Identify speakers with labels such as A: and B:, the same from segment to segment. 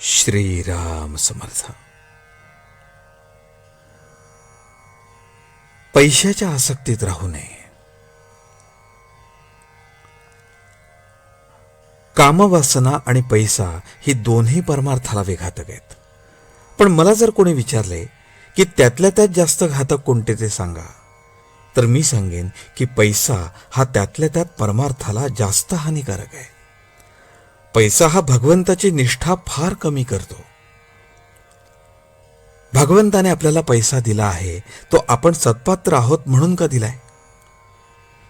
A: श्रीराम समर्थ. पैशाच्या आसक्तीत राहू नये. कामवासना आणि पैसा ही दोन्ही परमार्थाला विघातक आहेत. पण मला जर कोणी विचारले की त्यातल्या त्यात जास्त घातक कोणते ते सांगा तर मी सांगेन की पैसा हा त्यातल्या त्यात परमार्थाला जास्त हानिकारक आहे. पैसा हा भगवंताची निष्ठा फार कमी करतो. भगवंताने आपल्याला पैसा दिला आहे तो आपण सत्पात्र आहोत म्हणून का दिलाय?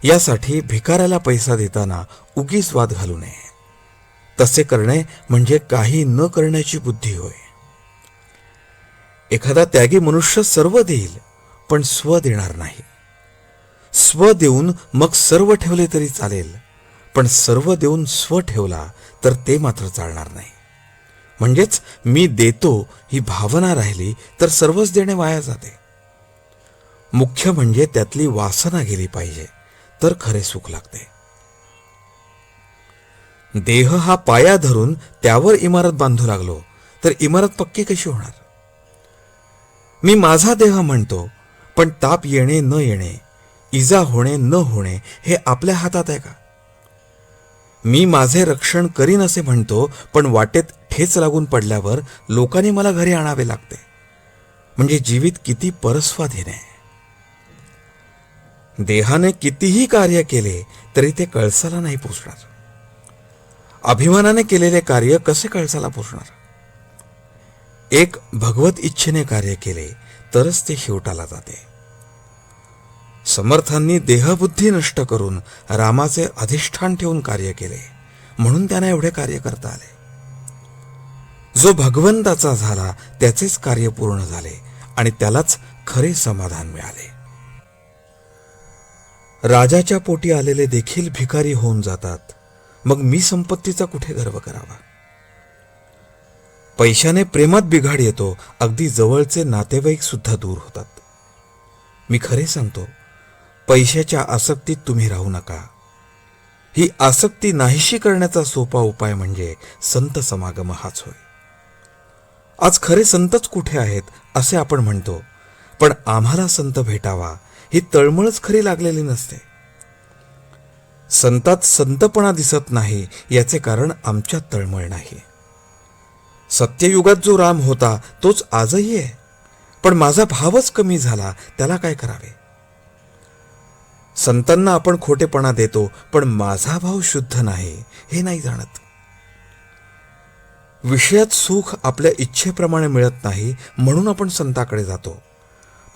A: यासाठी भिकाऱ्याला पैसा देताना उगीच वाद घालू नये. तसे करणे म्हणजे काही न करण्याची बुद्धी होय. एखादा त्यागी मनुष्य सर्व देईल पण स्व देणार नाही. स्व देऊन मग सर्व ठेवले तरी चालेल पण सर्व देऊन स्व ठेवला तर ते मात्र चालणार नाही. म्हणजेच मी देतो ही भावना राहिली तर सर्वच देणे वाया जाते. मुख्य म्हणजे त्यातली वासना गेली पाहिजे तर खरे सुख लागते. देह हा पाया धरून त्यावर इमारत बांधू लागलो तर इमारत पक्की कशी होणार? मी माझा देह म्हणतो पण ताप येणे न येणे इजा होणे न होणे हे आपल्या हातात आहे का? मी माझे रक्षण करीन असे म्हणतो पण वाटेत ठेच लागून पडल्यावर लोकांनी मला घरी आणावे लागते. म्हणजे जीवित किती परस्वाधीन आहे. देहाने कितीही कार्य केले तरी ते कळसाला नाही पोचणार अभिमानाने केलेले कार्य कसे कळसाला पोचणार एक भगवत इच्छेने कार्य केले तरच ते शेवटाला जाते. समर्थांनी देहबुद्धी नष्ट करून रामाचे अधिष्ठान ठेवून कार्य केले. म्हणून त्यांना एवढे कार्य करता आले. जो भगवंताचा झाला त्याचेच कार्य पूर्ण झाले आणि त्यालाच खरे समाधान मिळाले. राजाच्या पोटी आलेले देखील भिकारी होऊन जातात. मग मी संपत्तीचा कुठे गर्व करावा? पैशाने प्रेमात बिघाड येतो अगदी जवळचे नातेवाईक सुद्धा दूर होतात. मी खरे सांगतो पैशाच्या आसक्तीत तुम्ही राहू नका. ही आसक्ती नाहीशी करण्याचा सोपा उपाय म्हणजे संत समागम हाच होय. आज खरे संतच कुठे आहेत असे आपण म्हणतो पण आम्हाला संत भेटावा ही तळमळच खरी लागलेली नसते. संतात संतपणा दिसत नाही याचे कारण आमच्यात तळमळ नाही. सत्ययुगात जो राम होता तोच आजही आहे पण माझा भावच कमी झाला त्याला काय करावे? संतांना आपण खोटेपणा देतो पण माझा भाव शुद्ध नाही हे नाही जाणत. विषयात सुख आपल्या इच्छेप्रमाणे मिळत नाही म्हणून आपण संताकडे जातो.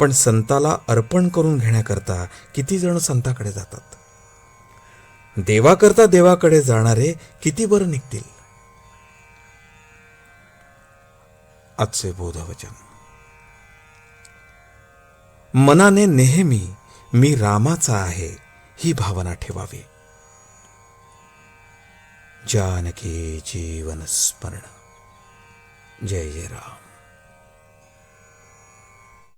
A: पण संताला अर्पण करून घेण्याकरता किती जण संताकडे जातात? देवाकरता देवाकडे जाणारे किती बरं निघतील? आजचे बोधवचन. मनाने नेहमी मी रामाचा आहे ही भावना ठेवावी. जानकी जीवन स्मरण. जय जय राम.